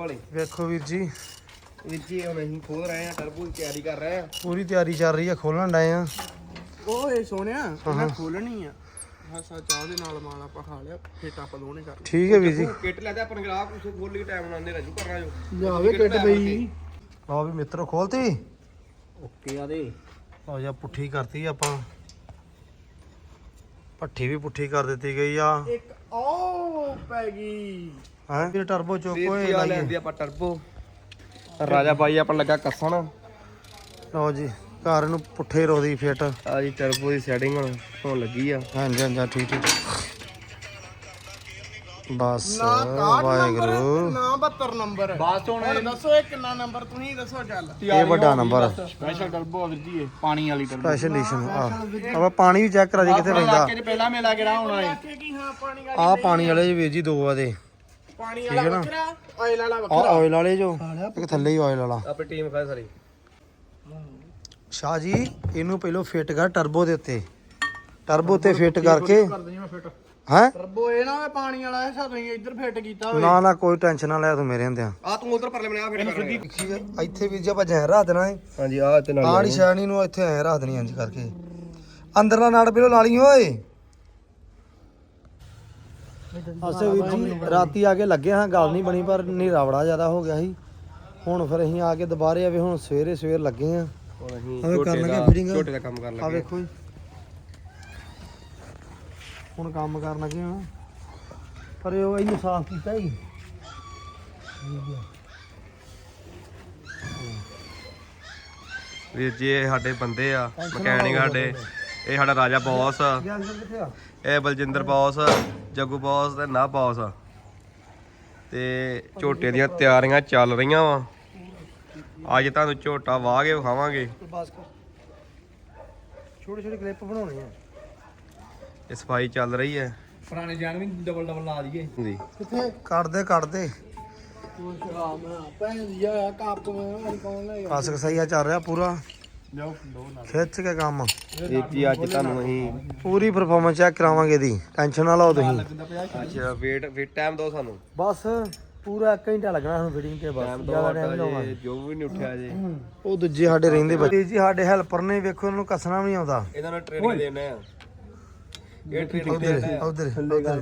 ਵਾਲੇ। ਵੇਖੋ ਵੀਰ ਜੀ। ਵੀਰ ਜੀ ਹੁਣ ਅਸੀਂ ਖੋਲ ਰਹੇ ਆ ਟਰਬੋ ਦੀ ਤਿਆਰੀ ਕਰ ਰਹੇ ਆ ਪੂਰੀ ਤਿਆਰੀ ਚੱਲ ਰਹੀ ਆ ਖੋਲਣ ਡਏ ਆ। ਓਏ ਸੋਹਣਿਆ। ਮੈਂ ਖੋਲਣੀ ਆ। ਹਾਸਾ ਚਾਹ ਦੇ ਨਾਲ ਮਾਲ ਆਪਾਂ ਖਾ ਲਿਆ ਫੇਟ ਆਪਾਂ ਦੋਨੇ ਕਰ ਠੀਕ ਹੈ ਵੀਰ ਜੀ। ਕਿੱਟ ਲੈ ਤੇ ਆਪਣ ਗਲਾਬ ਉਸ ਖੋਲ ਲਈ ਟਾਈਮ ਲਾਉਂਦੇ ਰਾਜੂ ਕਰਨਾ ਜੋ। ਲਿਆਵੇ ਕਿੱਟ ਬਈ। ਲਓ ਵੀ ਮਿੱਤਰੋ ਖੋਲਤੀ? ਓਕੇ ਆ ਦੇ। ਲਓ ਜੀ ਪੁੱਠੀ ਕਰਤੀ ਆਪਾਂ। ਪੱਠੀ ਵੀ ਪੁੱਠੀ ਕਰ ਦਿੱਤੀ ਗਈ ਆ। ਇੱਕ ਓ ਪੈ ਗਈ। ਹਾਂ? ਟਰਬੋ ਚੋਕ ਜੀ ਆ ਲੈਂਦੀ ਆਪਾਂ ਟਰਬੋ ਰਾਜਾ ਬਾਈ ਆਪਣ ਲੱਗਾ ਕੱਸਣ। ਲਓ ਜੀ ਘਰ ਨੂੰ ਪੁੱਠੇ ਰੋਦੀ ਫਿੱਟ। ਆ ਜੀ ਟਰਬੋ ਦੀ ਸੈਟਿੰਗ ਹੁਣ ਹੋਣ ਲੱਗੀ ਆ। ਹਾਂਜੀ ਹਾਂਜੀ ਠੀਕ ਠੀਕ। ਬਸ ਵਾਹਿਗੁਰੂ। ਨਾ 72 ਨੰਬਰ ਬਾਸ ਹੁਣ ਦੱਸੋ ਇਹ ਕਿੰਨਾ ਨੰਬਰ ਤੁਸੀਂ ਦੱਸੋ ਚੱਲ। ਇਹ ਵੱਡਾ ਨੰਬਰ ਸਪੈਸ਼ਲ ਟਰਬੋ ਵੀਰ ਜੀ ਇਹ ਪਾਣੀ ਵਾਲੀ ਸਪੈਸ਼ਲ ਐਡੀਸ਼ਨ ਆ ਆਪਾਂ ਪਾਣੀ ਵੀ ਚੈੱਕ ਕਰਾ ਜੀ ਕਿੱਥੇ ਪੈਂਦਾ। ਪਹਿਲਾ ਮੇਲਾ ਕਿਹੜਾ ਹੋਣਾ ਹੈ ਕਿ ਹਾਂ ਪਾਣੀ ਵਾਲੀ ਆ ਪਾਣੀ ਵਾਲੇ ਜੀ ਵੀਰ ਜੀ ਦੋ ਆ ਦੇ। ਪਾਣੀ ਹੈ ਵਾਲਾ ਨਾ? ਵੱਖਰਾ ਆਇਲ ਵਾਲਾ ਆ ਵੱਖਰਾ। ਆਇਲ ਵਾਲੇ ਜੋ। ਇੱਕ ਥੱਲੇ ਹੀ ਆਇਲ ਵਾਲਾ। ਆਪਣੀ ਟੀਮ ਖਾ ਸਾਰੀ। ਸ਼ਾਹ ਜੀ ਇਹਨੂੰ ਪਹਿਲਾਂ ਫਿੱਟ ਕਰ ਟਰਬੋ ਦੇ ਉੱਤੇ। ਟਰਬੋ ਤੇ ਫਿੱਟ ਕਰਕੇ। ਕਰ ਦਈ ਮੈਂ ਫਿੱਟ ਹੈ? ਟਰਬੋ ਇਹ ਨਾ ਹੋਵੇ ਪਾਣੀ ਵਾਲਾ ਹੈ ਤੁਸੀਂ ਇੱਧਰ ਫਿੱਟ ਕੀਤਾ ਹੋਵੇ ਨਾ ਨਾ ਕੋਈ ਟੈਨਸ਼ਨ ਨਾ ਲੈ ਤੂੰ ਮੇਰੇ ਹੁੰਦਿਆਂ। ਆ ਤੂੰ ਉਧਰ ਪਰਲੇ ਬਣਾ ਫਿਰ ਕਰ। ਇੱਥੇ ਵੀਰ ਜੀ ਆਪਾਂ ਜੈ ਰੱਖ ਦੇਣਾ ਹੈ ਹਾਂਜੀ ਆ ਤੇ ਆਹ ਨੀ ਸ਼ੈਣੀ ਨੂੰ ਇੱਥੇ ਐ ਰੱਖ ਦੇਣੀ ਇੰਜ ਕਰਕੇ। ਅੰਦਰਲਾ ਨਾੜ ਪਹਿਲਾਂ ਲਾ ਲਈ ਓਏ। ਅਸੇ ਵੀਰ ਜੀ ਰਾਤੀ ਆ ਕੇ ਲੱਗੇ ਹਾਂ ਗੱਲ ਨਹੀਂ ਬਣੀ ਪਰ ਹਨੇਰਾ ਬੜਾ ਜ਼ਿਆਦਾ ਹੋ ਗਿਆ ਸੀ। ਹੁਣ ਫਿਰ ਅਸੀਂ ਆ ਕੇ ਦੁਬਾਰੇ ਆਵੇ ਹੁਣ ਸਵੇਰੇ ਸਵੇਰ ਲੱਗੇ ਆ ਹੁਣ ਅਸੀਂ ਕਰਨ ਲੱਗੇ ਦਾ ਕੰਮ ਕਰਨ ਆ ਲੱਗੇ ਵੇਖੋ ਜੀ। ਹੁਣ ਕੰਮ ਕਰਨ ਲੱਗੇ ਹਾਂ। ਪਰ ਇਹ ਉਹ ਇਹਨੂੰ ਸਾਫ਼ ਕੀਤਾ ਹੀ ਵੀਰ ਜੀ ਇਹ ਸਾਡੇ ਬੰਦੇ ਆ ਮਕੈਨਿਕ ਸਾਡੇ। ਇਹ ਸਾਡਾ ਰਾਜਾ ਬੌਸ ਆ। ਆ? ਇਹ ਬਲਜਿੰਦਰ ਬੌਸ ਜੱਗੂ ਬੌਸ ਤੇ ਨਾ ਬੌਸ। ਆ ਤੇ ਝੋਟੇ ਦੀਆਂ ਤਿਆਰੀਆਂ ਚੱਲ ਰਹੀਆਂ ਵਾ। ਅੱਜ ਤੁਹਾਨੂੰ ਝੋਟਾ ਵਾਹ ਕੇ ਵਿਖਾਵਾਂਗੇ। ਬਸ ਕਰ ਛੋਟੇ ਛੋਟੇ ਕਲਿੱਪ ਬਣਾਉਣੇ ਆ। ਇਹ ਸਫ਼ਾਈ ਚੱਲ ਰਹੀ ਹੈ। ਪੁਰਾਣੇ ਜਾਨ ਵੀ ਡਬਲ ਡਬਲ ਲਾ ਦਈਏ। ਜੀ। ਕਿੱਥੇ? ਕੱਢਦੇ ਕੱਢਦੇ। ਤੂੰ ਸ਼ਰਾਬ ਮੈਂ ਭੈਣ ਦੀ ਆ ਕੱਪ ਮੈਂ ਕੌਣ ਲੈ ਗਿਆ ਕਸਕ ਸਹੀਆ ਚੱਲ ਰਿਹਾ ਪੂਰਾ। ਜਾਓ ਦੋ ਨਾਲ ਖਿੱਚ ਕੇ ਕੰਮ। ਵੀਰ ਜੀ ਅੱਜ ਤੁਹਾਨੂੰ ਅਸੀਂ ਪੂਰੀ ਪਰਫਾਰਮੈਂਸ ਚੈੱਕ ਕਰਾਵਾਂਗੇ ਇਹਦੀ। ਟੈਨਸ਼ਨ ਨਾ ਲਓ ਤੁਸੀਂ। ਅੱਜ ਵੇਟ ਵੇਟ ਟਾਈਮ ਦਿਓ ਸਾਨੂੰ। ਬਸ ਪੂਰਾ ਘੰਟਾ ਲੱਗਣਾ ਸਾਨੂੰ ਫਿਟਿੰਗ ਤੇ ਬਸ। ਜ਼ਿਆਦਾ ਟਾਈਮ ਜੇ ਜੋ ਵੀ ਨਹੀਂ ਉੱਠਿਆ ਜੇ। ਉਹ ਦੂਜੇ ਸਾਡੇ ਰਹਿੰਦੇ ਬੱਚੇ। ਜੀ ਸਾਡੇ ਹੈਲਪਰ ਨੇ ਵੇਖੋ ਇਹਨਾਂ ਨੂੰ ਕੱਸਣਾ ਵੀ ਨਹੀਂ ਆਉਂਦਾ। ਇਹਨਾਂ ਨੂੰ ਟ੍ਰੇਨਿੰਗ ਦੇਣਾ ਆ। ਇਹ ਟ੍ਰੇਨਿੰਗ ਉਧਰ ਦੇਣਾ ਆ ਉਧਰ ਉਧਰ।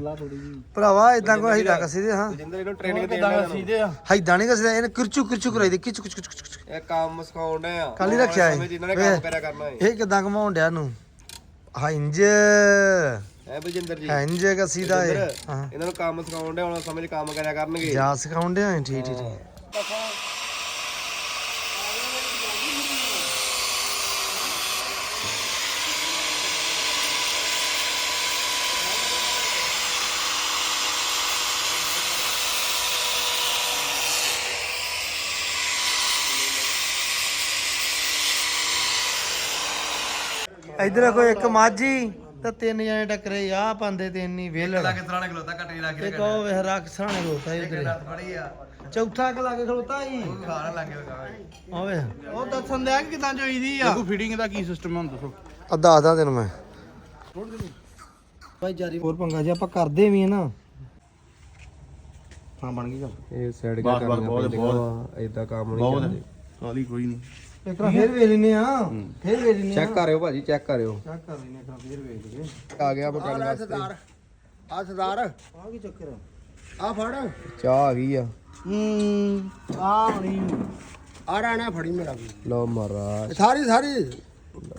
ਭਰਾਵਾ ਇਦਾਂ ਕੋਈ ਹਿਦਾ ਕਸੀ ਦੇ ਹਾਂ। ਜਿੰਦਰ ਇਹਨੂੰ ਟ੍ਰੇਨਿੰਗ ਆ ਹਾਈਦਾਂ ਨਹੀਂ ਕਸੀ ਇਹਨੇ ਕਿਰਚੂ ਕਿਰਚੂ ਕਰਾਈ ਦੇ ਕਿਚ ਕਿਚ ਕਿਚ ਕਿਚ ਇਹ ਕੰਮ ਸਿਖਾਉਣ ਡਏ ਆ। ਕੱਲ੍ਹ ਹੀ ਰੱਖਿਆ ਇਹ। ਇਹਨਾਂ ਨੇ ਕੰਮ ਕਰਿਆ ਕਰਨਾ ਹੈ ਇਹ ਕਿਦਾਂ ਘਮਾਉਣ ਡਿਆ ਨੂੰ ਹੰਜ ਹੈ ਬਲਜਿੰਦਰ ਜੀ। ਹੰਜ ਕਸੀ ਦਾ ਇਹ। ਬਲਜਿੰਦਰ, ਹਾਂ। ਇਹਨਾਂ ਨੂੰ ਕੰਮ ਸਿਖਾਉਣ ਡਏ ਹੁਣ ਸਮਝ ਕੰਮ ਕਰਿਆ ਕਰਨਗੇ। ਜਾ ਸਿਖਾਉਣ ਡਿਆ ਠੀਕ ਠੀਕ ਠੀਕ। ਇਧਰ ਕੋਈ ਇੱਕ ਮਾਝੀ ਤੇ ਤਿੰਨ ਜਣੇ ਟੱਕਰੇ ਆ ਪੰਦੇ ਤਿੰਨ ਹੀ ਵੇਲੜ ਕਿਤਰਾ ਨੇ ਖਲੋਤਾ? ਕੱਟੀ ਲਾ ਤੇ ਕਹੋ ਵੇ ਰੱਖ ਸਾਣੇ ਖਲੋਤਾ ਇਧਰ। ਚੌਥਾ ਕ ਲਾਗੇ ਖਲੋਤਾ ਹੀ ਖਾਣ ਲੱਗੇ ਓਏ ਉਹ ਦੱਸਣ ਕਿ ਕਿਦਾਂ ਚੋਈਦੀ ਆ? ਫੀਡਿੰਗ ਦਾ ਕੀ ਸਿਸਟਮ ਹੁੰਦਾ ਦੱਸੋ। ਅੱਧਾ ਆਦਾ ਤੈਨੂੰ ਮੈਂ। ਭਾਈ ਜਾਰੀ ਹੋਰ ਪੰਗਾ ਜੇ ਆਪਾਂ ਕਰਦੇ ਵੀ ਆ ਨਾ। ਹਾਂ ਬਣ ਗਈ ਗੱਲ। ਇਹ ਸਾਈਡ ਕੇ ਕਰਨਾ ਬਹੁਤ ਇਦਾਂ ਕੰਮ ਨਹੀਂ ਚੱਲਦੇ। ਕਾਲੀ ਕੋਈ ਨਹੀਂ। ਇੱਕ ਵਾਰ ਫੇਰ ਵੇਖ ਲੈਨੇ ਆ। ਫੇਰ ਵੇਖ ਲੈਨੇ ਆ। ਚੈੱਕ ਕਰਿਓ ਭਾਜੀ ਚੈੱਕ ਕਰਿਓ। ਚੈੱਕ ਕਰ ਲੈਨੇ ਇੱਕ ਵਾਰ ਫੇਰ ਵੇਖ ਲਈਏ। ਆ ਗਿਆ ਮਕਾਨ ਵਾਸਤੇ। ਆ ਸਰਦਾਰ। ਆ ਕੀ ਚੱਕਰ ਆ? ਆ ਫੜ। ਚਾਹ ਆ ਗਈ ਆ। ਹੂੰ ਆ ਹਣੀ ਆ ਰਾਣਾ ਫੜੀ ਮੇਰਾ ਵੀ। ਲਓ ਮਹਾਰਾਜ। ਸਾਰੀ ਸਾਰੀ।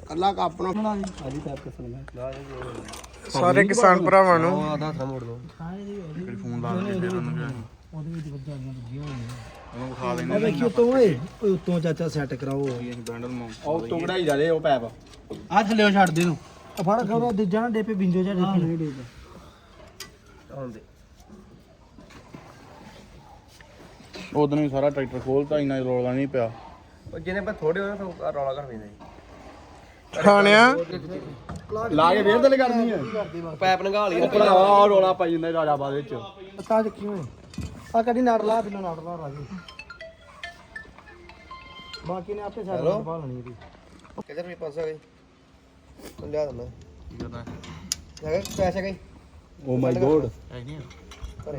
ਕੱਲਾ ਕ ਆਪਣਾ ਆਜੀ ਟੈਪ ਕਰ ਸਕਦਾ ਸਾਰੇ ਕਿਸਾਨ ਭਰਾਵਾਂ ਨੂੰ। ਉਹ ਆਦਾ ਮੋੜ ਦੋ ਆ। ਵੇਖੀ ਉਤੋਂ ਓਏ ਓਏ ਉਤੋਂ ਚਾਚਾ ਸੈੱਟ ਕਰਾਓ। ਉਹ ਟੁਕੜਾ ਹੀ ਜਾਦੇ ਉਹ ਪੈਪ। ਆ ਥੱਲੇ ਛੱਡ ਦੇ ਨੂੰ ਆ ਫੜ ਖਬਰ ਦੂਜਾ ਨਾ ਡੇਪੇ ਬਿੰਜੋ ਜਾ ਡੇਪੇ। ਨਹੀਂ ਡੇਪੇ ਆਉਂਦੇ ਉਦੋਂ ਵੀ ਸਾਰਾ ਟਰੈਕਟਰ ਖੋਲਤਾ ਇੰਨਾ ਰੋਲਾ ਨਹੀਂ ਪਿਆ। ਉਹ ਜਿਹਨੇ ਪਰ ਥੋੜੇ ਹੋਏ ਤਾਂ ਰੌਲਾ ਕਰ ਪੈਂਦਾ ਖਾਣਿਆ? ਲਾ ਕੇ ਫੇਰ ਤੇ ਕਰਨੀ ਹੈ ਪੈਪ ਨਗਾ ਲਈ ਭਰਾਵਾ ਆਹ ਰੋਲਾ ਪਾਈ ਜਾਂਦਾ ਰਾਜਾਬਾਦ ਵਿੱਚ। ਤਾਂ ਚੱਕੀ ਆ ਕਦੀ ਨਾੜ ਲਾ ਬਿਲੋ ਨਾੜ ਲਾ ਰਾਜੀ। ਬਾਕੀ ਨੇ ਆਪੇ ਸਾਈਡ ਤੋਂ ਲੈਣੀ ਇਹਦੀ। ਕਿਧਰ ਵੀ 500 ਗਈ? ਲਿਆ ਦੰਦਾ। ਕੀ ਕਰਦਾ ਹੈਗਾ ਪੈਸੇ ਗਈ ਓ ਮਾਈ ਗੋਡ।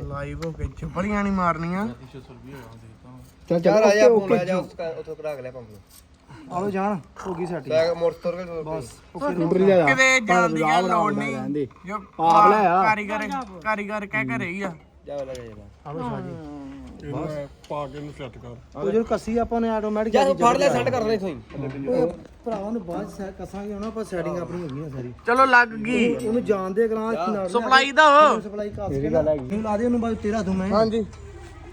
ਲਾਈਵ ਹੋ ਕੇ ਚੁੱਪੜੀਆਂ ਨਹੀਂ ਮਾਰਨੀਆਂ। ਚੱਲ ਯਾਰ ਆ ਜਾ ਓਕੇ, ਫੋਨ ਆ ਓਕੇ ਜਾ। ਉੱਥੋਂ ਕਰਾ ਕੇ ਲੈ ਪੰਪ ਆਲੋ ਜਾਣ ਹੋ ਗਈ ਸਾਡੀ। ਬੈਗ ਮੋਟਰਸਾਈਕਲ ਬਸ ਕਿਤੇ ਜਾਣ ਦੀ ਗੱਲ ਲੋੜ ਨਹੀਂ। ਜੋ ਕਾਰੀਗਰ ਕਾਰੀਗਰ ਕਹਿ ਘਰੇ ਹੀ। ਆ। ਜਾ ਲੈ ਜਾ। ਆਲੋ ਸ਼ਾਹ ਜੀ। ਪਾ ਕੇ ਨੂੰ ਸੈੱਟ ਕਰ। ਉਹ ਜਦੋਂ ਕੱਸੀ ਆਪਾਂ ਨੇ ਆਟੋਮੈਟਿਕ ਜਾ ਫੜ ਲੈ ਸੈੱਟ ਕਰ ਲੈ ਇਥੋਂ ਹੀ। ਭਰਾਵਾਂ ਨੂੰ ਬਾਅਦ ਚ ਕੱਸਾਂਗੇ ਹੁਣ ਆਪਾਂ ਸੈਟਿੰਗ ਆਪਣੀ ਹੈਗੀ ਆ ਸਾਰੀ। ਚਲੋ ਲੱਗ ਗਈ। ਉਹਨੂੰ ਜਾਣਦੇ ਕਰਾਂ ਸਪਲਾਈ ਦਾ ਸਪਲਾਈ ਕਾਸ ਕੇ ਗੱਲ ਹੈਗੀ। ਨੂੰ ਲਾ ਦੇ ਉਹਨੂੰ ਬਾਅਦ ਤੇਰਾ ਦੂੰ ਮੈਂ। ਹਾਂਜੀ।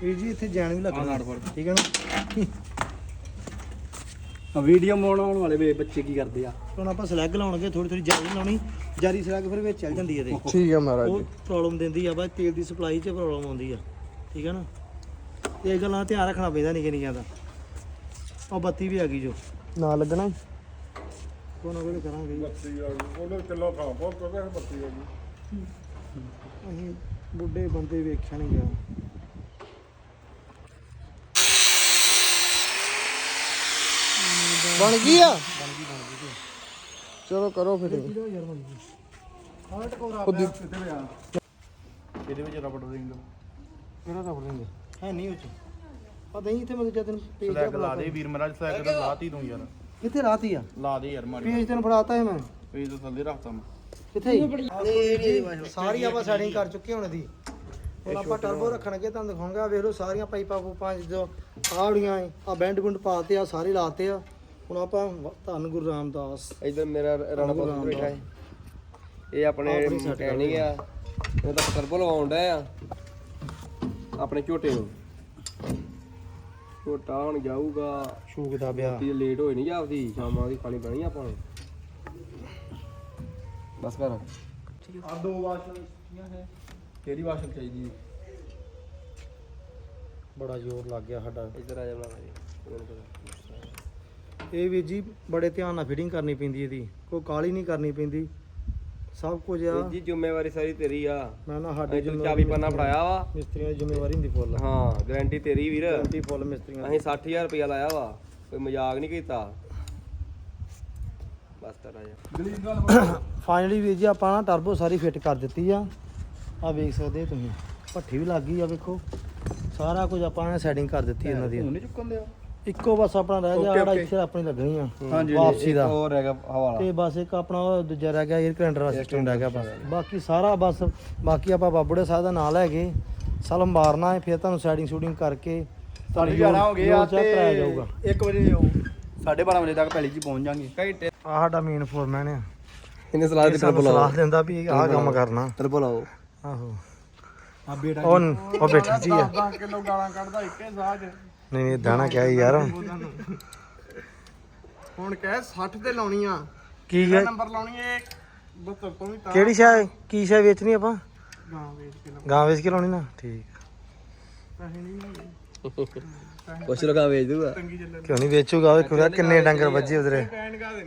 ਵੀਰ ਜੀ ਇੱਥੇ ਜੈਨ ਵੀ ਲੱਗਣਾ ਠੀਕ ਹੈ ਨਾ? ਵੀਡੀਓ ਬਣਾਉਣ ਵਾਲੇ ਵੇ ਬੱਚੇ ਕੀ ਕਰਦੇ ਆ? ਹੁਣ ਆਪਾਂ ਸਲੈਗ ਲਾਉਣਗੇ ਥੋੜੀ ਥੋੜੀ ਜਾਰੀ ਲਾਉਣੀ ਜਾਰੀ ਸਲੈਗ ਫਿਰ ਵਿੱਚ ਚੱਲ ਜਾਂਦੀ ਹੈ ਇਹਦੇ। ਠੀਕ ਆ ਮਹਾਰਾਜ ਉਹ ਪ੍ਰੋਬਲਮ ਦਿੰਦੀ ਆ ਬਾਅਦ ਤੇਲ ਦੀ ਸਪਲਾਈ 'ਚ ਪ੍ਰੋਬਲਮ ਆਉਂਦੀ ਆ। ਠੀਕ ਹੈ ਨਾ? ਤੇ ਇਹ ਗੱਲਾਂ ਧਿਆਨ ਰੱਖਣਾ ਪੈਂਦਾ ਨਿੱਕੇ ਨਿੱਕਿਆਂ ਦਾ। ਉਹ ਬੱਤੀ ਵੀ ਆ ਗਈ ਜੋ। ਨਾ ਲੱਗਣਾ ਕੋਈ ਨਾ ਕੋਈ ਕਰਾਂਗੇ ਬੱਤੀ ਆ ਗਈ। ਉਹਨੇ ਕਿਲੋ ਥਾਂ ਬਹੁਤ ਕਹਿੰਦੇ ਬੱਤੀ ਆ ਗਈ। ਅਸੀਂ ਬੁੱਢੇ ਬੰਦੇ ਵੇਖਿਆ ਨਹੀਂ ਗਿਆ ਬਣ ਗਈ ਆ? ਚਲੋ ਕਰੋ ਫਿਰ। ਇਹਦੇ ਵਿੱਚ ਰਬੜ ਰਿੰਗ ਕਿਹੜਾ ਰਬੜ ਰਿੰਗ ਹੈ ਨਹੀਂ ਉਹ ਚ। ਪਤਾ ਨਹੀਂ ਇੱਥੇ ਮੈਂ ਜਦ ਤੈਨੂੰ ਪੇਜ ਸਲੈਕ ਲਾ ਦੇ ਵੀਰ ਮਹਾਰਾਜ ਸਲੈਕ ਤਾਂ ਲਾਤੀ ਤੂੰ ਯਾਰ। ਕਿੱਥੇ ਰਾਤੀ ਆ? ਲਾ ਦੇ ਯਾਰ ਮਾਰੀ ਪੇਜ ਤੈਨੂੰ ਫੜਾਤਾ ਹੈ ਮੈਂ। ਪੇਜ ਤੋਂ ਥੱਲੇ ਰੱਖਤਾ ਮੈਂ। ਕਿੱਥੇ? ਸਾਰੀ ਆਪਾਂ ਸੈਟਿੰਗ ਕਰ ਚੁੱਕੇ ਹੁਣ ਦੀ ਹੁਣ ਆਪਾਂ ਟਰਬੋ ਰੱਖਣਗੇ ਤੁਹਾਨੂੰ ਦਿਖਾਉਂਗਾ ਵੇਖ ਲਓ ਸਾਰੀਆਂ ਪਾਈਪਾਂ ਪੂਪਾਂ ਜੋ ਆੜੀਆਂ ਆ ਬੈਂਡ ਬੁੰਡ ਪਾਤੇ ਆ ਸਾਰੇ ਲਾਤੇ ਆ। ਹੁਣ ਆਪਾਂ ਧੰਨ ਗੁਰੂ ਰਾਮਦਾਸ। ਇਧਰ ਮੇਰਾ ਰਾਣਾ ਪਾਸ ਬੈਠਾ ਹੈ। ਇਹ ਆਪਣੇ ਮਕੈਨਿਕ ਆ। ਇਹ ਤਾਂ ਟਰਬੋ ਲਵਾਉਣ ਡਿਆ ਆ। ਆਪਣੇ ਝੋਟੇ ਨੂੰ। ਝੋਟਾ ਹੁਣ ਜਾਊਗਾ। ਸ਼ੂਕ ਦਾ ਵਿਆਹ। ਤੀ ਲੇਟ ਹੋਈ ਨਹੀਂ ਜਾਪਦੀ ਸ਼ਾਮਾਂ ਦੀ ਖਾਣੀ ਪੈਣੀ ਆ ਆਪਾਂ ਨੂੰ। ਬਸ ਕਰ। ਆ ਦੋ ਵਾਸ਼ਲ ਹੈ ਕਿਹੜੀ ਵਾਸ਼ਲ ਚਾਹੀਦੀ ਬੜਾ ਜ਼ੋਰ ਲੱਗ ਗਿਆ ਸਾਡਾ। ਇੱਧਰ ਆ ਜਾ ਬਣਾ ਜੀ। ਇਹ ਵੀਰ ਜੀ ਬੜੇ ਧਿਆਨ ਨਾਲ ਫਿਟਿੰਗ ਕਰਨੀ ਪੈਂਦੀ ਇਹਦੀ ਕੋਈ ਕਾਲੀ ਨਹੀਂ ਕਰਨੀ ਪੈਂਦੀ। ਸਭ ਕੁਝ ਆ। ਜੀ ਜ਼ਿੰਮੇਵਾਰੀ ਸਾਰੀ ਤੇਰੀ ਆ। ਮੈਂ ਨਾ ਸਾਡੇ ਤੈਨੂੰ ਚਾਬੀ ਪੰਨਾ ਫੜਾਇਆ ਵਾ। ਮਿਸਤਰੀਆਂ ਦੀ ਜ਼ਿੰਮੇਵਾਰੀ ਹੁੰਦੀ ਫੁੱਲ ਹਾਂ ਗਾਰੰਟੀ ਤੇਰੀ ਵੀਰ। Guarantee full ਮਿਸਤਰੀਆਂ। ਅਸੀਂ 60000 ਰੁਪਇਆ ਲਾਇਆ ਵਾ ਕੋਈ ਮਜ਼ਾਕ ਨਹੀਂ ਕੀਤਾ। ਬਸ ਕਰ ਆ ਜਾ ਫਾਈਨਲੀ ਵੀਰ ਜੀ ਆਪਾਂ ਨਾ ਟਰਬੋ ਸਾਰੀ ਫਿੱਟ ਕਰ ਦਿੱਤੀ ਆ। ਆ ਵੇਖ ਸਕਦੇ ਤੁਸੀਂ ਭੱਠੀ ਵੀ ਲੱਗ ਗਈ ਆ ਵੇਖੋ। ਸਾਰਾ ਕੁਝ ਆਪਾਂ ਨੇ ਸੈਟਿੰਗ ਕਰ ਦਿੱਤੀ ਇਹਨਾਂ ਦੀ। ਉਹਨੇ ਚੁੱਕਣ ਦਿਆ। ਇੱਕੋ ਬਸ ਆਪਣਾ ਰਹਿ ਗਿਆ ਜਿਹੜਾ ਇੱਥੇ ਆਪਣੀ ਲੱਗਣੀ ਆ ਵਾਪਸੀ ਦਾ। ਹੋਰ ਹੈਗਾ ਹਵਾਲਾ। ਤੇ ਬਸ ਇੱਕ ਆਪਣਾ ਉਹ ਦੂਜਾ ਰਹਿ ਗਿਆ 에ਅਰ ਕੈਲੰਡਰ ਦਾ ਸਿਸਟਮ ਰਹਿ ਗਿਆ ਬਸ। ਬਾਕੀ ਸਾਰਾ ਬਸ ਬਾਕੀ ਆਪਾਂ ਬਾਬੂੜੇ ਸਾਹਿਬ ਦਾ ਨਾਂ ਲੈ ਕੇ ਸਲਮ ਮਾਰਨਾ ਹੈ ਫਿਰ ਤੁਹਾਨੂੰ ਸੈਟਿੰਗ ਸ਼ੂਟਿੰਗ ਕਰਕੇ ਤੁਹਾਨੂੰ ਜਾਣਾ ਹੋ ਗਿਆ ਚੈੱਕ ਕਰਾਇਆ ਜਾਊਗਾ। 1 ਵਜੇ ਉਹ 12:30 ਵਜੇ ਤੱਕ ਪਹਿਲੀ ਜੀ ਪਹੁੰਚ ਜਾਾਂਗੇ। ਘੰਟੇ ਆ ਸਾਡਾ ਮੇਨ ਫੋਰਮੈਨ ਆ। ਇਹਨੇ ਸਲਾਹ ਇਹ ਸਾਨੂੰ ਸਲਾਹ ਦਿੰਦਾ ਵੀ ਆਹ ਕੰਮ ਕਰਨਾ। ਟਰਬੋ ਲਾਓ ਆਹੋ। ਆ ਬੇਟਾ ਉਹ ਉਹ ਬੈਠੀ ਜੀ ਆ। 10 ਕਿਲੋ ਗਾਲਾਂ ਕੱਢਦਾ ਇੱਕੇ ਸਾਹ 'ਚ। ਨਹੀਂ ਨਹੀਂ ਦਾਣਾ ਕਿਹਾ ਯਾਰ? ਹੁਣ ਕਹਿ 60 ਤੇ ਲਾਉਣੀ ਆ। ਕੀ ਹੈ? ਨੰਬਰ ਲਾਉਣੀ ਏ 72 ਤੋਂ ਵੀ ਤਾਂ। ਕਿਹੜੀ ਸ਼ਾਇ ਕੀ ਸ਼ਾਇ ਵੇਚਣੀ ਆਪਾਂ? ਗਾਂ ਵੇਚ ਕੇ ਲਾਉਣੀ। ਗਾਂ ਵੇਚ ਕੇ ਲਾਉਣੀ ਨਾ? ਠੀਕ। ਪੈਸੇ ਨਹੀਂ। ਕੁਛ ਲੋਕਾਂ ਵੇਚ ਦੂਗਾ ਕਿਉਂ ਨਹੀਂ ਵੇਚੂਗਾ? ਉਹ ਕਿਹੜਾ ਕਿੰਨੇ ਡੰਗਰ ਵੱਜੇ ਉਧਰੇ?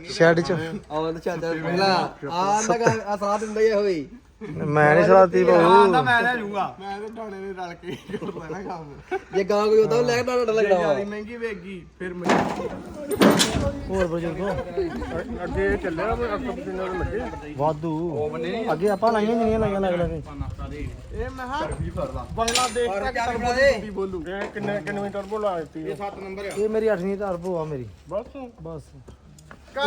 ਸ਼ੈਡ ਚ। ਆਹ ਤਾਂ ਚਾਚਾ ਪਹਿਲਾਂ ਆ ਲਗਾ ਆ ਸਲਾਹ ਦਿੰਦਾ ਹੀ ਹੋਈ ਮੈਂ ਨਹੀਂ ਸਲਾਤੀ ਬਾਬੂ ਮੈਂ ਲੈ ਜਾਊਗਾ ਮੈਂ ਤੇ ਢਾਣੇ ਨੇ ਰਲ ਕੇ ਕਰ ਲੈਣਾ ਕੰਮ। ਜੇ ਗਾਂ ਕੋਈ ਉਦਾਂ ਲੈ ਕੇ ਡਾਡਾ ਲੱਗਣਾ ਵਾ। ਜਿਆਦੀ ਮਹਿੰਗੀ ਵੇਗੀ ਫਿਰ ਮੈਂ ਹੋਰ ਬਜ਼ੁਰਗੋ? ਅੱਗੇ ਚੱਲਿਆ ਮੈਂ ਅੱਖ ਪਸੀਨੇ ਦੇ ਲੱਗੇ। ਵਾਧੂ। ਅੱਗੇ ਆਪਾਂ ਲਾਈਆਂ ਜਿੰਨੀਆਂ ਲਾਈਆਂ ਲੱਗ ਲੱਗੇ ਇਹ ਮੈਂ ਹਾਂ ਬੰਗਲਾਦੇਸ਼ ਤੱਕ ਟਰਬੋ ਦੀ ਬੋਲੂ ਇਹ ਕਿੰਨੇ ਕਿੰਨੇ ਟਰਬੋ ਲਾ ਦਿੱਤੀ ਇਹ 7 ਨੰਬਰ ਆ। ਇਹ ਮੇਰੀ 8ਵੀਂ ਟਰਬੋ ਆ ਮੇਰੀ। ਬਸ। ਬਸ।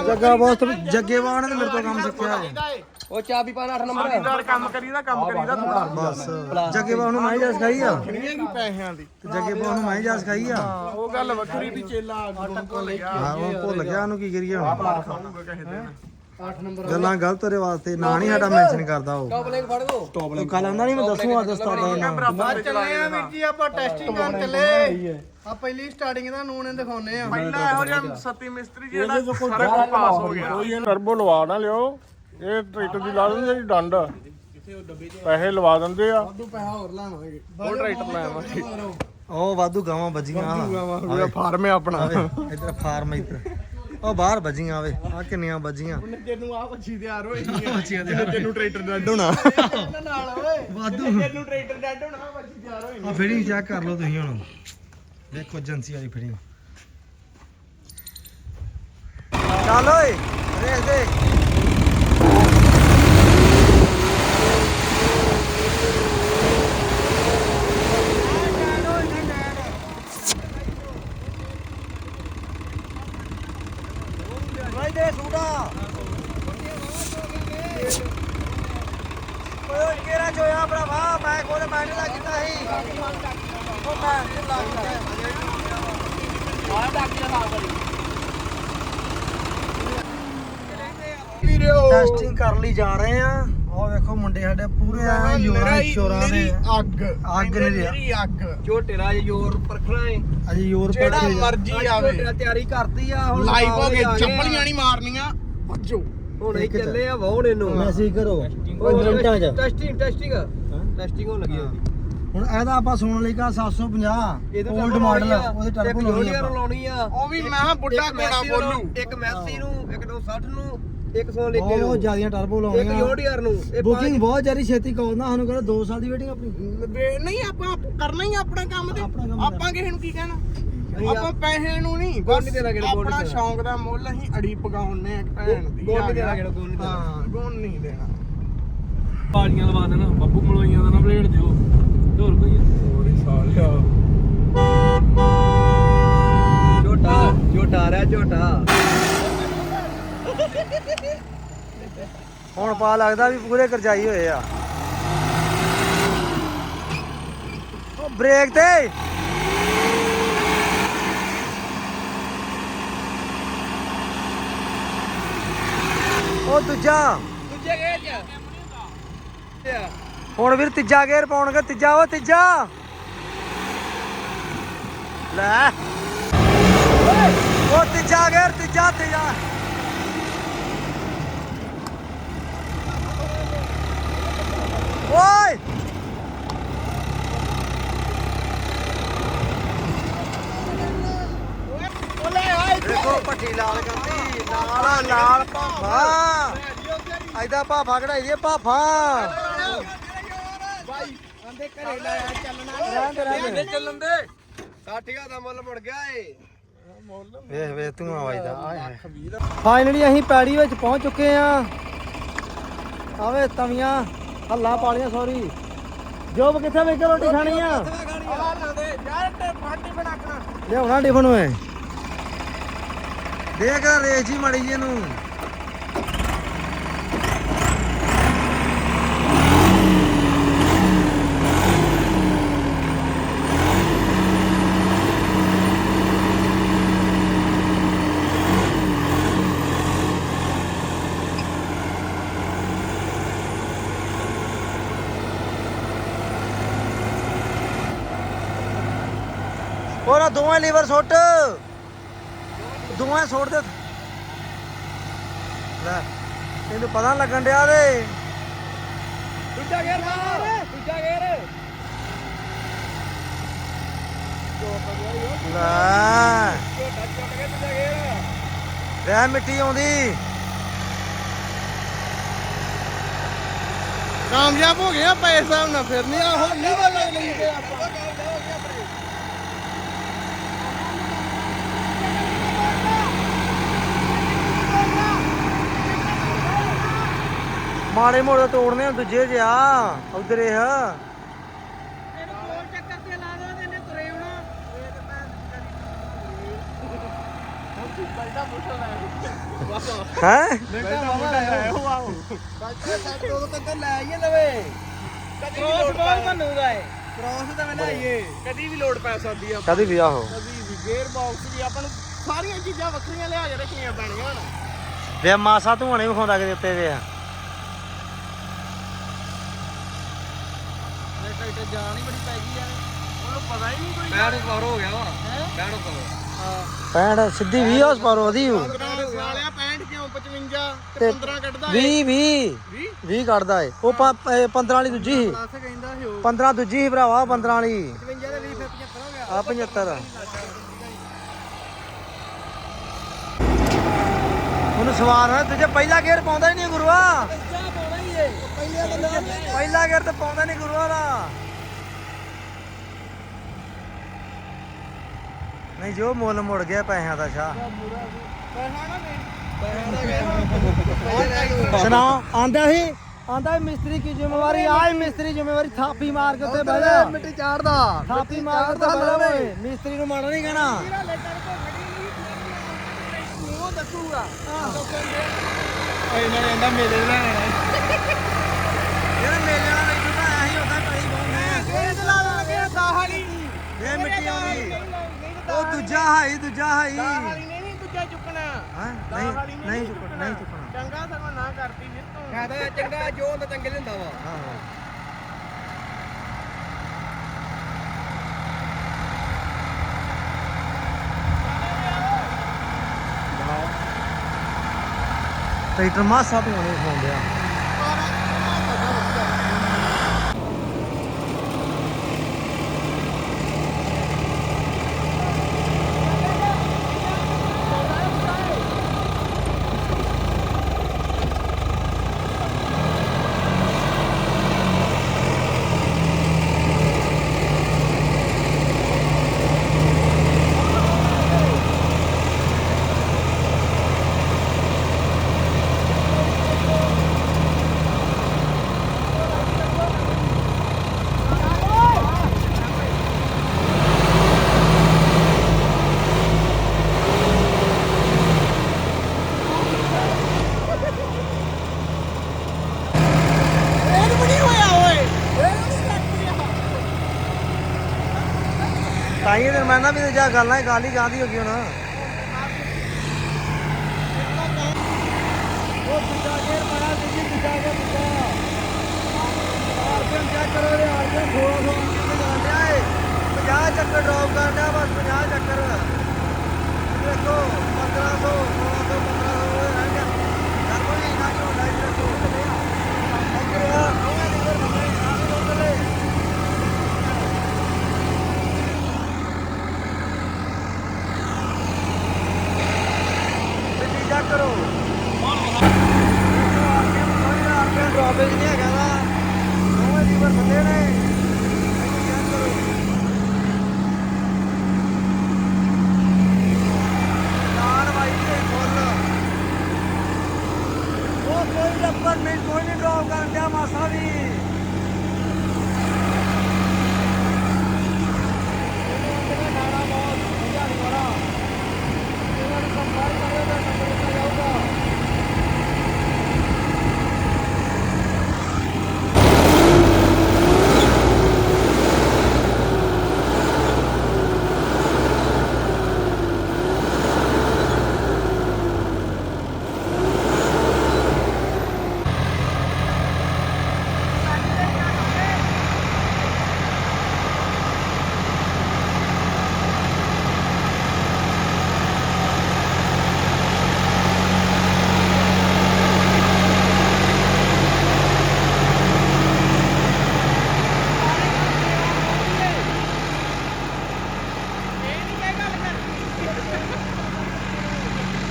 ਜੱਗਾ ਬਹੁਤ ਜੱਗੇ ਬਾਣ ਨੇ ਮੇਰੇ ਤੋਂ ਕੰਮ ਸਿੱਖਿਆ। ਹੈ ਉਹ ਚਾਬੀ ਪਾਣਾ 8 ਨੰਬਰ। ਨਾਲ ਕੰਮ ਕਰੀਦਾ ਕੰਮ ਕਰੀਦਾ ਥੋੜਾ ਬਸ। ਜੱਗੇ ਬਾਣ ਨੂੰ ਮੈਂ ਜਾ ਸਿਖਾਈ ਆ। ਕਿੰਨੀਆਂ ਕੀ ਪੈਸਿਆਂ ਦੀ। ਤੇ ਜੱਗੇ ਬਾਣ ਨੂੰ ਮੈਂ ਜਾ ਸਿਖਾਈ ਆ। ਉਹ ਗੱਲ ਵੱਖਰੀ ਵੀ ਚੇਲਾ ਗੁਰੂ ਕੋਲ ਗਿਆ। ਹਾਂ ਉਹ ਭੁੱਲ ਗਿਆ ਉਹਨੂੰ ਕੀ ਕਰੀਏ ਹੁਣ? ਖਾਊਗਾ ਕਿਸੇ ਦਿਨ। 8 ਨੰਬਰ। ਗੱਲਾਂ ਗਲਤ ਤੇਰੇ ਵਾਸਤੇ ਨਾਂ ਨਹੀਂ ਸਾਡਾ ਮੈਂਸ਼ਨ ਕਰਦਾ ਉਹ। ਟੌਪ ਲੈਕ ਫੜ ਲਓ। ਉਹ ਕੱਲ ਆਂਦਾ ਨਹੀਂ ਮੈਂ ਦੱਸੂ ਅੱਜ ਉਸਤਾਦ ਦਾ ਨਾਮ ਬਰਾਬਰ ਚੱਲੇ ਆ ਵੀਰ ਜੀ ਆਪਾਂ ਟੈਸਟਿੰਗ ਕਰਨ ਚੱਲੇ। ਆ ਪਹਿਲੀ ਸਟਾਰਟਿੰਗ ਦਾ ਨੂਨ ਦਿਖਾਉਨੇ ਆ। ਪਹਿਲਾਂ ਇਹੋ ਜਿਹਾ ਸਤੀ ਮਿਸਤਰੀ ਜਿਹੜਾ ਸਾਰਾ ਪਾਸ ਹੋ ਗਿਆ। ਕੋਈ ਟਰਬੋ ਲਵਾ ਨਾ ਲਿਓ। ਇਹ ਟਰੈਕਟਰ ਦੀ ਲਾ ਦਿੰਦੇ ਜੀ ਡੰਡ। ਪੈਸੇ ਲਵਾ ਦਿੰਦੇ ਆ। ਵਾਧੂ ਪੈਸਾ ਹੋਰ ਲਾਵਾਂਗੇ ਉਹ ਟਰੈਕਟਰ ਲੈ ਆਵਾਂਗੇ। ਉਹ ਵਾਧੂ ਗਾਵਾਂ ਵੱਜੀਆਂ ਆ ਫਾਰਮ ਹੈ ਆਪਣਾ। ਇਧਰ ਫਾਰਮ ਇੱਧਰ। ਉਹ ਬਾਹਰ ਵੱਜੀਆਂ ਆਵੇ ਆ ਕਿੰਨੀਆਂ ਵੱਜੀਆਂ ਤੈਨੂੰ ਆ ਬੱਚੀ ਤਿਆਰ ਹੋਈ ਤੈਨੂੰ ਟਰੈਕਟਰ ਡੱਡ ਹੋਣਾ। ਨਾਲ ਓਏ ਵਾਧੂ। ਤੈਨੂੰ ਟਰੈਕਟਰ ਡੱਡ ਹੋਣਾ ਬੱਚੀ ਤਿਆਰ ਹੋਈ ਆ ਫਿਟਿੰਗ ਚੈੱਕ ਕਰ ਲਓ ਤੁਸੀਂ ਹੁਣ। ਦੇਖੋ ਏਜੰਸੀ ਵਾਲੀ ਫਿਟਿੰਗ ਚੱਲ ਓਏ ਦੇਖ ਦੇ ਮਹਾਰਾਜ ਦੇ ਸੂਟਾ ਓਏ ਕਿਹੜਾ ਜੋਇਆ ਭਰਾਵਾ ਮੈਂ ਕੋਲ ਮੈਂ ਨਹੀਂ ਲੱਗਦਾ ਸੀ ਉਹ ਮੈਂ ਨਹੀਂ ਲੱਗਦਾ ਟੈਸਟਿੰਗ ਕਰਨ ਲਈ ਜਾ ਰਹੇ ਆ ਉਹ ਵੇਖੋ ਮੁੰਡੇ ਸਾਡੇ ਪੂਰੇ ਆ ਯੋਰਾਂ ਸ਼ੋਰਾਂ ਨੇ ਅੱਗ ਅੱਗ ਨਹੀਂ ਰਿਹਾ ਮੇਰੀ ਅੱਗ ਝੋਟੇ ਰਾਜ ਜ਼ੋਰ ਪਰਖਣਾ ਹੈ ਅਜੇ ਯੂਰਪ ਜਿਹੜਾ ਜਾ- ਮਰਜ਼ੀ ਆਵੇ। ਤਿਆਰੀ ਕਰਤੀ ਆ ਹੁਣ ਲਾਈਵ ਹੋ ਗਏ। ਚੱਪਲੀਆਂ ਨਹੀਂ ਮਾਰਨੀਆਂ। ਭੱਜੋ ਹੁਣ ਹੀ ਚੱਲੇ ਆ ਵਾਉਣ ਇਹਨੂੰ। ਮੈਸੇਜ ਕਰੋ ਉਹ ਮਿੰਟਾਂ ਚ। ਟੈਸਟਿੰਗ ਟੈਸਟਿੰਗ ਟੈਸਟਿੰਗ ਹੋਣ ਲੱਗੀ ਉਹਦੀ। ਹੁਣ ਇਹਦਾ ਆਪਾਂ ਸੁਣ ਲਈਗਾ 750 ਇਹਦੇ 올ਡ ਮਾਡਲ ਉਹਦੇ ਟਰਬੋ ਲਾਉਣੀ ਆ ਉਹ ਵੀ ਮੈਂ ਕਿਹਾ ਬੁੱਢਾ ਇੱਕ ਮੈਸੀ ਨੂੰ- ਬੋਲੂ। ਇੱਕ ਮੈਸੀ ਨੂੰ ਇੱਕ 260 ਨੂੰ। ਇੱਕ ਸੌ ਲੈ ਕੇ ਬਹੁਤ ਜ਼ਿਆਦੀਆਂ ਟਰਬੋ ਇੱਕ ਲਾਉਣੀਆਂ। ਯੋਲੀਅਰ ਨੂੰ। ਇਹ ਬੁਕਿੰਗ ਬਹੁਤ ਜ਼ਿਆਦਾ ਛੇਤੀ ਕਹੋ ਨਾ ਸਾਨੂੰ ਕਹਿੰਦਾ 2 ਸਾਲ ਦੀ ਵੇਟਿੰਗ ਆਪਣੀ। ਨਹੀਂ ਆਪਾਂ ਕਰਨਾ ਹੀ ਆਪਣਾ ਕੰਮ ਤੇ। ਆਪਣਾ ਕੰਮ ਆਪਾਂ ਕਿਸੇ ਨੂੰ ਕੀ ਕਹਿਣਾ? ਆਪਾਂ ਪੈਸੇ ਨੂੰ ਨਹੀਂ ਨਹੀਂ ਦੇਣਾ ਕਿਹੜਾ, ਨਹੀਂ ਆਪਣਾ। ਸ਼ੌਂਕ ਦਾ ਮੁੱਲ ਅਸੀਂ ਅੜੀ ਪਗਾਉਣੇ ਇੱਕ ਭੈਣ ਦੀ। ਗੋਲ ਨਹੀਂ ਆ ਗਿਆ। ਦੇਣਾ ਕਿਹੜਾ, ਗੋਲ ਨਹੀਂ ਦੇਣਾ। ਹਾਂ ਗੋਲ ਨਹੀਂ ਦੇਣਾ। ਪਾਲੀਆਂ ਲਵਾ ਦੇਣਾ ਬੱਬੂ ਮਲੋਈਆਂ ਦਾ ਨਾ ਬਲੇਡ ਦਿਓ। ਹੋਰ ਕੋਈ ਥੋੜੀ ਸਾਲਿਆ ਝੋਟਾ ਝੋਟਾ ਆ ਰਿਹਾ ਝੋਟਾ। ਹੁਣ ਪਾ ਲੱਗਦਾ ਵੀ ਪੂਰੇ ਕਰਜਾਈ ਹੋਏ ਆ। ਉਹ ਬ੍ਰੇਕ ਤੇ। ਉਹ ਦੂਜਾ ਦੂਜੇ ਗਏ ਜੀ ਹੁਣ ਵੀਰ ਤੀਜਾ ਗੇਅਰ ਪਾਉਣਗੇ ਤੀਜਾ ਉਹ ਤੀਜਾ। ਲੈ। ਉਹ ਤੀਜਾ ਗੇਅਰ ਤੀਜਾ ਤੀਜਾ। ਓਏ। ਦੇਖੋ ਪੱਠੀ ਲਾਲ ਕਰਦੀ ਨਾਲ ਨਾਲ ਭਾਫਾ। ਐਦਾ ਭਾਫਾ ਕਢਾਈ ਦੀ ਭਾਫਾ। ਆਂਦੇ ਘਰੇ ਲੈ ਆ ਚੱਲਣਾ ਰਹਿਣ ਦੇ ਰਹਿਣ ਦੇ। ਚੱਲਣ ਦੇ। 60 ਦਾ ਮੁੱਲ ਮੁੜ ਗਿਆ ਏ। ਵੇਖ ਵੇਖ ਤੂੰ ਆਵਾਜ਼ ਦਾ ਆਏ ਫਾਈਨਲੀ ਅਸੀਂ ਪੈੜੀ ਵਿੱਚ ਪਹੁੰਚ ਚੁੱਕੇ ਆ ਆਵੇ ਤਵੀਆਂ। ਹੱਲਾ ਪਾਲੀਆਂ ਸੌਰੀ ਜੋਬ ਕਿੱਥੇ ਵੇਖ ਕੇ ਰੋਟੀ ਖਾਣੀ ਆ? ਲਿਆਉਣਾ ਟਿਫਨ ਓਏ। ਦੇਖ ਰੇਸ ਜੀ ਮੜੀ ਜੀ ਇਹਨੂੰ ਉਹਰਾ ਦੋਵੇਂ ਲੀਵਰ ਸੁੱਟ। ਦੋਵੇਂ ਸੁੱਟ ਦੇ। ਲੈ ਇਹਨੂੰ ਪਤਾ ਨੀ ਲੱਗਣ ਡਿਆ ਦੇ ਦੂਜਾ ਗੇਰ ਮਾਰ। ਦੂਜਾ ਗੇਰ ਲੈ। ਝੋਟਾ ਝੁੱਟ ਗਿਆ ਦੂਜਾ ਗੇਰ ਰਹਿ ਮਿੱਟੀ ਆਉਂਦੀ। ਕਾਮਯਾਬ ਹੋ ਗਏ ਆ ਪੈਸੇ ਨਾਲ ਫਿਰ ਨਹੀਂ ਆ ਹੁਣ ਨਹੀਂ ਲੈਂਦੇ ਆਪਾਂ ਮਾੜੇ ਮੋੜੇ ਤੋੜਨੇ ਆ ਦੂਜੇ ਜਿਆ ਉਧਰ ਇਹ। ਹੈ ਉਦੋਂ ਤੱਕ ਲੈ ਆਈਏ ਲਵੇ ਕਦੀ ਵੀ ਲੋੜ ਪੈ ਬਣੂਗਾ ਏ ਕ੍ਰੋਸ ਤਾਂ ਮੈਂ ਲਾਈਏ ਕਦੀ ਵੀ ਲੋੜ ਪੈ ਸਕਦੀ ਆ। ਕਦੀ ਵੀ ਆਹੋ। ਕਦੀ ਵੀ ਗੇਅਰ ਬਾਕਸ ਵੀ ਆਪਾਂ ਨੂੰ ਸਾਰੀਆਂ ਚੀਜ਼ਾਂ ਵੱਖਰੀਆਂ ਲਿਆ ਕੇ ਰੱਖਣੀਆਂ ਪੈਣੀਆਂ ਹੁਣ। ਵੇ ਮਾਸਾ ਤੂੰ ਹਣੇ ਵਿਖਾਉਂਦਾ ਕਿਤੇ ਉੱਤੇ ਵੇ ਟਰੈਕਟਰ ਜਾਨ ਹੀ ਬੜੀ ਪੈ ਗਈ ਯਾਰ ਉਹਨੂੰ ਪਤਾ ਹੀ ਨਹੀਂ ਕੋਈ। ਬੈਠ ਕਵਰ ਹੋ ਗਿਆ ਵਾ ਬੈਠ ਕਵਰ 65 ਸਿੱਧੀ 20 ਹਾਰਸ ਪਾਵਰ ਉਹਦੀ ਓ। ਸਾਲਿਆ 65 ਕਿਉਂ? 55 ਤੇ ਤੇ 15 ਕੱਢਦਾ 20 20 20 ਕੱਢਦਾ ਏ ਉਹ ਪ- ਇਹ 15 ਵਾਲੀ ਦੂਜੀ ਸੀ। ਦੱਸ ਕਹਿੰਦਾ ਸੀ ਉਹ। 15 ਦੂਜੀ ਸੀ ਭਰਾਵਾ 15 ਵਾਲੀ। 55 ਦੇ 20 ਫਿਰ 75 ਹੋ ਗਿਆ। ਆ। 75 ਉਹਨੂੰ ਸਵਾਰ ਹੋਇਆ ਤੁਝੇ ਪਹਿਲਾ ਗੇਅਰ ਪਾਉਂਦਾ ਹੀ ਨਹੀਂ ਗੁਰੂਆ। ਪਹਿਲਾ ਗੇਅਰ ਤਾਂ ਪਾਉਂਦਾ ਨਹੀਂ ਗੁਰੂਆ ਦਾ। ਨਹੀਂ ਜੋ ਮੁੱਲ ਮੁੜ ਗਿਆ ਪੈਸਿਆਂ ਦਾ ਸ਼ਾਹ। ਸੁਣਾ ਆਂਦਾ ਸੀ? ਆਂਦਾ ਮਿਸਤਰੀ ਕੀ ਜ਼ਿੰਮੇਵਾਰੀ? ਆਏ ਮਿਸਤਰੀ ਜ਼ਿੰਮੇਵਾਰੀ ਥਾਪੀ ਮਾਰ ਕੇ ਉੱਤੇ ਬਹਿ ਜਾ। ਮਿੱਟੀ ਚਾੜਦਾ। ਥਾਪੀ ਮਾਰ ਕੇ ਉੱਤੇ ਬਹਿ ਜਾ ਮਿਸਤਰੀ ਨੂੰ ਮਾੜਾ ਨਹੀਂ ਕਹਿਣਾ। ਉਹ ਦੱਸੂਗਾ। ਇਹਨਾਂ ਨੇ ਇਹਦਾ ਮੇਲੇ ਲੈਣਾ ਯਾਰ ਮੇਲੇ ਵਾਲਾ ਨਹੀਂ ਤਾਂ ਆਇਆ ਸੀ ਉਹਦਾ ਟਰਾਈ ਬਹੁਤ ਇਹ ਤੇ ਲਾ ਲਾਂਗੇ ਦਾਹ ਨਹੀਂ ਇਹ ਮਿੱਟੀ ਆਉਂਦੀ ਉਹ ਦੂਜਾ ਹਾਈ ਦੂਜਾ ਹਾਈ। ਦਾਹ ਵਾਲੀ ਨਹੀਂ ਨਹੀਂ ਦੂਜਾ ਚੁੱਕਣਾ। ਹਾਂ? ਨਹੀਂ ਨਹੀਂ ਚੁੱਕਣਾ ਨਹੀਂ ਚੁੱਕਣਾ। ਚੰਗਾ ਸਗੋਂ ਨਾ ਕਰਦੀ ਫਿਰ ਤੂੰ ਕਹਦਾ ਚੰਗਾ ਜੋ ਹੁੰਦਾ ਚੰਗੇ ਲੈਂਦਾ ਵਾ। ਹਾਂ ਟਰੈਕਟਰ ਮਾਸਾ ਤੋਂ ਨਹੀਂ ਖੋਂਦਿਆ ਤਾਂ ਹੀ ਤੇ ਮੈਂ ਨਾ ਵੀ ਜਾ ਗੱਲ ਹੀ ਗਾਦੀ ਹੋ ਗਈ ਹੁਣ। ਉਹ ਦੂਜਾ ਗੇਰ ਬੜਾ ਦੂਜੀ ਦੂਜਾ ਗੇਰ ਦੂਜਾ। ਆਰਪੀਐਮ ਚੈੱਕ ਕਰੋ ਰੇ ਆਰਪੀਐਮ ਥੋੜਾ ਥੋੜਾ ਜਾਣ ਡਿਆ ਏ? 50 ਚੱਕਰ ਡ੍ਰੌਪ ਕਰਨ ਡਿਆ, ਬਸ 50 ਚੱਕਰ। ਦੇਖੋ 1500 1600 1500 ਰਹਿ ਗਿਆ ਯਾਰ ਕੋਈ ਨਾ ਝੋਲਾ ਹੀ ਰੱਖੋ ਅੰਦਰ ਆ ਉਹ ਨਹੀਂ ਫਿਰ ਬੰਦੇ ਸਾਰੇ ਲੋਕ ਲੈ ਤੇ ਚੀਜ਼ਾਂ ਕਰੋ ਡ੍ਰੌਪੇਜ ਨਹੀਂ ਹੈਗਾ ਵਾ ਦੋਵੇਂ ਲੀਵਰ ਬੰਦੇ ਨੇ ਇਹਨੂੰ ਚੈੱਕ ਕਰੋ ਨਾਲ ਵਾਈ ਤੇ ਫੁੱਲ ਉਹ ਕੋਈ ਲੱਪਰ ਨਹੀਂ ਕੋਈ ਨਹੀਂ ਡ੍ਰੌਪ ਕਰਨ ਦਿਆ ਮਾਸਾ ਵੀ ਇਹਨੂੰ ਅੰਦਰ ਖਾਣਾ ਬਹੁਤ ਮਜ਼ਾ ਨਹੀਂ ਬੜਾ ਇਹਨਾਂ ਨੂੰ ਸੰਪਰਕ ਕਰਿਓ ਤਾਂ ਨੰਬਰ ਦਿੱਤਾ ਜਾਊਗਾ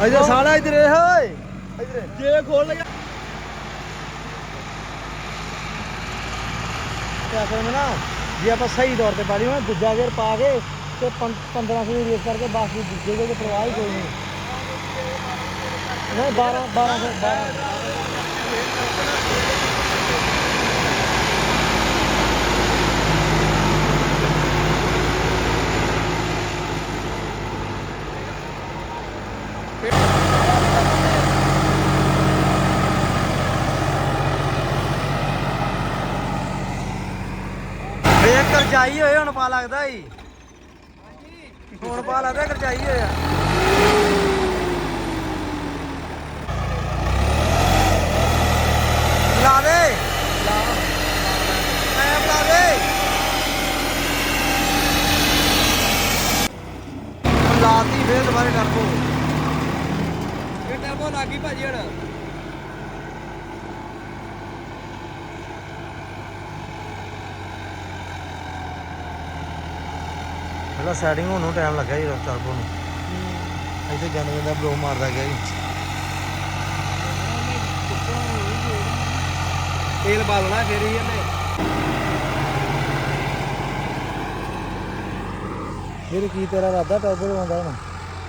ਇਧਰ ਸਾਲਾ ਇਧਰ ਇਹ ਓਏ ਇਧਰ ਜੇ ਖੋਲ ਲਗਾ ਤੇ ਅਸਲ ਵਿੱਚ ਨਾ ਜੇ ਆਪਾਂ ਸਹੀ ਤੌਰ ਤੇ ਪਾੜੀ ਹੋਣਾ ਦੂਜਾ ਗੇਅਰ ਪਾ ਕੇ ਤੇ 1500 ਦੀ ਰੇਸ ਕਰਕੇ ਬਾਕੀ ਦੂਜੇ ਦੇ ਪ੍ਰਵਾਹ ਹੀ ਕੋਈ ਨਹੀਂ ਨਹੀਂ 12 12 12 ਵੇਖ ਹੋਏ, ਹੁਣ ਪਾ ਲੱਗਦਾ ਈ। ਹੁਣ ਪਾ ਲੱਗਦਾ ਕਰਜਾਈ ਹੋਇਆ ਲਾ ਦੇ। ਲਾ ਐਪ ਲਾ ਦੇ। ਲਾਤੀ, ਫੇਰ ਦੁਬਾਰਾ ਕਰ ਦੋ ਇਹ ਟਰਬੋ ਲੱਗੀ ਭਾਜੀ ਹਣ। ਪਹਿਲਾਂ ਸੈਟਿੰਗ ਹੋਣ ਨੂੰ ਟਾਈਮ ਲੱਗਾ ਜੀ ਟਰਬੋ ਨੂੰ। ਇੱਥੇ ਜਾਂਦੇ ਜਾਂਦਾ ਬਲੋ ਮਾਰਦਾ ਗਿਆ ਜੀ ਤੇਲ ਬਾਲਣਾ ਫੇਰ ਹੀ ਇਹਨੇ। ਫਿਰ ਕੀ ਤੇਰਾ ਇਰਾਦਾ? ਟਰਬੋ ਲਵਾਉਂਦਾ ਹੁਣ?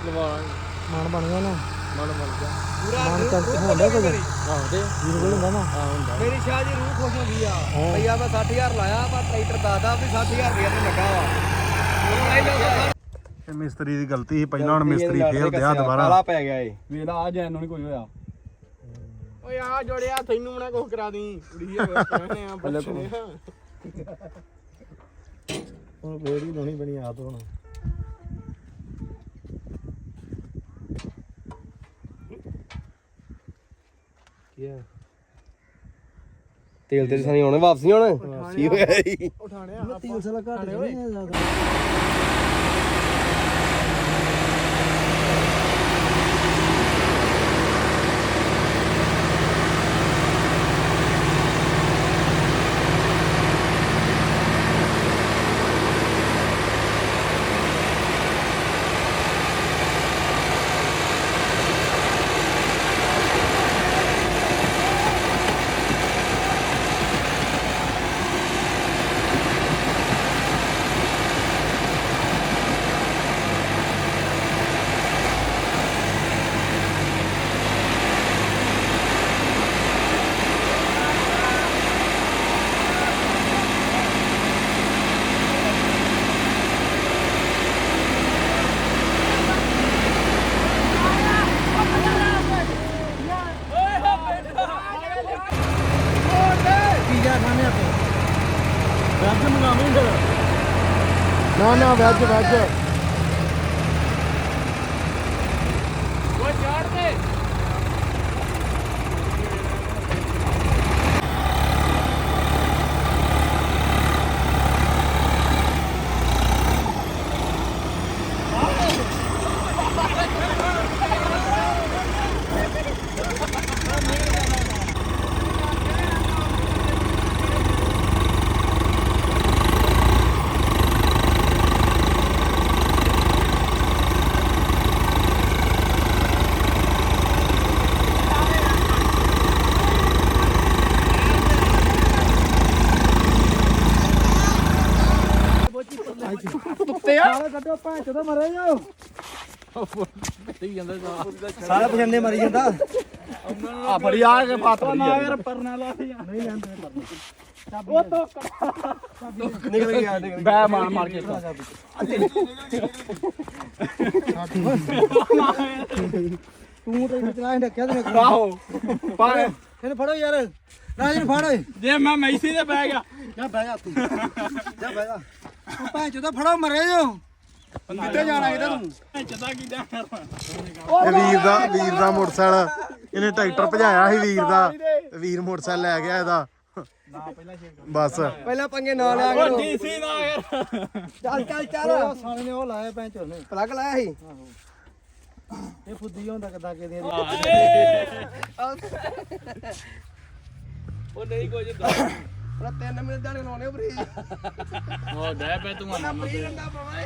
ਲਵਾਵਾਂਗੇ ਮਨ ਬਣ ਗਿਆ ਨਾ? ਮਨ ਮਨ ਜਾ ਮਨ ਕੰਚ ਹੁੰਦਾ ਕੁਝ ਆਹੋ ਤੇ ਵੀਰ ਕੋਲ ਹੁੰਦਾ ਨਾ? ਆ ਹੁੰਦਾ। ਮੇਰੀ ਸ਼ਾਹ ਜੀ ਰੂਹ ਖੁਸ਼ ਹੋ ਗਈ ਆ। ਹਾਂ। ਭਈਆ ਮੈਂ 60000 ਲਾਇਆ ਪਰ ਟਰੈਕਟਰ ਦਾਦਾ ਵੀ 60000 ਰੁਪਏ ਤੇ ਲੱਗਾ ਵਾ। ਇਹ ਮਿਸਤਰੀ ਦੀ ਗਲਤੀ ਸੀ ਪਹਿਲਾਂ ਹੁਣ ਮਿਸਤਰੀ ਫੇਰ ਦਿਆ ਦੁਬਾਰਾ। ਕਾਲਾ ਪੈ ਗਿਆ ਏ। ਵੇਲਾ ਆ ਜੈਨ ਨੂੰ ਨਹੀਂ ਕੋਈ ਹੋਇਆ। ਓਏ ਆ ਜੋੜਿਆ ਤੈਨੂੰ ਨਾ ਕੁਝ ਕਰਾ ਦੀ ਕੁੜੀ ਹੋਵੇ ਕਹਿੰਦੇ ਆ ਬੱਚੇ ਹੁਣ ਫੇਰ ਹੀ ਲਾਉਣੀ ਬਣੀ ਆਪ ਹੁਣ। ਕੀ ਆ? ਤੇਲ ਤੇ ਸਾਨੀ ਆਉਣੇ ਵਾਪਸ ਨਹੀਂ ਆਉਣੇ। ਕੀ ਹੋਇਆ ਜੀ? ਉਠਾਣਿਆ ਤੀਲ ਸਲਾ ਘੱਟ ਨਹੀਂ ਜ਼ਿਆਦਾ ਪੀਜ਼ਾ ਖਾਣੇ ਆਪੇ ਵੈਜ ਮੰਗਾਵੇਂ ਫਿਰ ਨਾ ਨਾ ਵੈਜ ਵੈਜ ਸਾਰਾ ਕੱਢੋ ਭਾਂ ਚੋਂ ਮਰੇ ਜਾਓ ਸਾਰਾ ਪਛੰਦੇ ਮਰੀ ਜਾਂਦਾ। ਆ ਬੜੀ ਆ ਕੇ ਬਾਤ ਬੜੀ ਆ। ਯਾਰ ਪਰਨਾ ਲਾ ਦੇ ਨਹੀਂ ਲੈਂਦੇ ਪਰਨਾ। ਉਹ ਤੋਂ ਨਿਕਲ ਗਿਆ ਨਿਕਲ ਬੈ ਮਾਰ ਮਾਰ ਕੇ। ਤੂੰ ਤਾਂ ਚਲਾ ਹੀ ਰੱਖਿਆ ਤੇ ਆਹੋ। ਪਰ ਇਹਨੂੰ ਫੜੋ ਯਾਰ। ਰਾਜ ਨੂੰ ਫੜ। ਓਏ ਜੇ ਮੈਂ ਮੈਸੀ ਤੇ ਬਹਿ ਗਿਆ। ਜਾ ਬਹਿ ਜਾ ਤੂੰ। ਜਾ ਬਹਿ ਜਾ। ਉਹ ਭਾਂ ਚੋਂ ਫੜੋ ਮਰੇ ਜੋ ਕਿੱਥੇ ਜਾਣਾ ਇਹਦਾ ਤੂੰ ਚਦਾ ਕੀ ਦਾ ਇਹ ਵੀਰ ਦਾ ਵੀਰ ਦਾ ਮੋਟਰਸਾਈਕਲ ਇਹਨੇ ਟਰੈਕਟਰ ਭਜਾਇਆ ਸੀ ਵੀਰ ਦਾ। ਤੇ ਵੀਰ ਮੋਟਰਸਾਈਕਲ ਲੈ ਗਿਆ ਇਹਦਾ। ਬਸ। ਪਹਿਲਾਂ ਪੰਗੇ ਨਾ ਲਿਆ ਕਰੋ ਡੀਸੀ ਨਾ ਯਾਰ। ਚੱਲ ਚੱਲ ਚੱਲ। ਸਾਲੇ ਨੇ ਉਹ ਲਾਇਆ ਭੈਣ ਚੋਂ ਨੇ। ਪਲੱਗ ਲਾਇਆ ਸੀ? ਇਹ ਫੁੱਦੀ ਹੁੰਦਾ ਕਿਦਾਂ ਕਿਦੇ ਉਹ ਨਹੀਂ ਕੁਝ ਪਰ 3 ਮਿੰਟ ਜਾਣੇ ਲਾਉਣੇ ਫਰੀ ਉਹ ਡੈ ਪੈ ਤੂੰ ਆਣਾ ਫਰੀ ਰੰਦਾ ਪਵਾਏ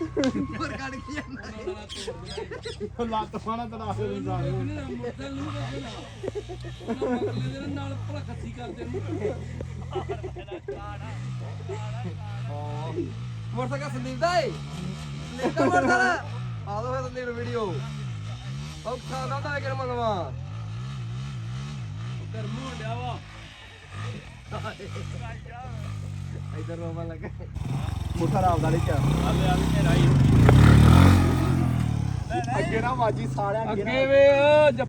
ਜੀ ਲੱਤ ਫਾਣਾ ਤੜਾ ਦੇ ਸਾਰੇ ਨਾਲ ਭਲਾ ਖੱਸੀ ਕਰਦੇ ਨੂੰ ਮੋਟਰਸਾਈਕਲ ਸੰਦੀਪ ਦਾ ਏ। ਸੰਦੀਪ ਦਾ ਮੋਟਰਸਾਈਕਲ। ਆ ਦੋ ਫਿਰ ਸੰਦੀਪ ਨੂੰ ਵੀਡੀਓ ਔਖਾ ਨਾ ਤਾਂ ਕਿਰ ਮੰਗਵਾ ਗਰਮ ਹੋ ਡਿਆ ਵਾ। ਇਧਰ ਰੋਵਾ ਲੱਗਾ। ਮੁੱਠਾ ਰਾਮ ਦਾ ਲਿਖਿਆ ਆਲੇ ਆਲੇ ਮੇਰਾ ਹੀ ਅੱਗੇ ਨਾ ਮਾਜੀ ਸਾਲਿਆਂ ਅੱਗੇ ਵੇ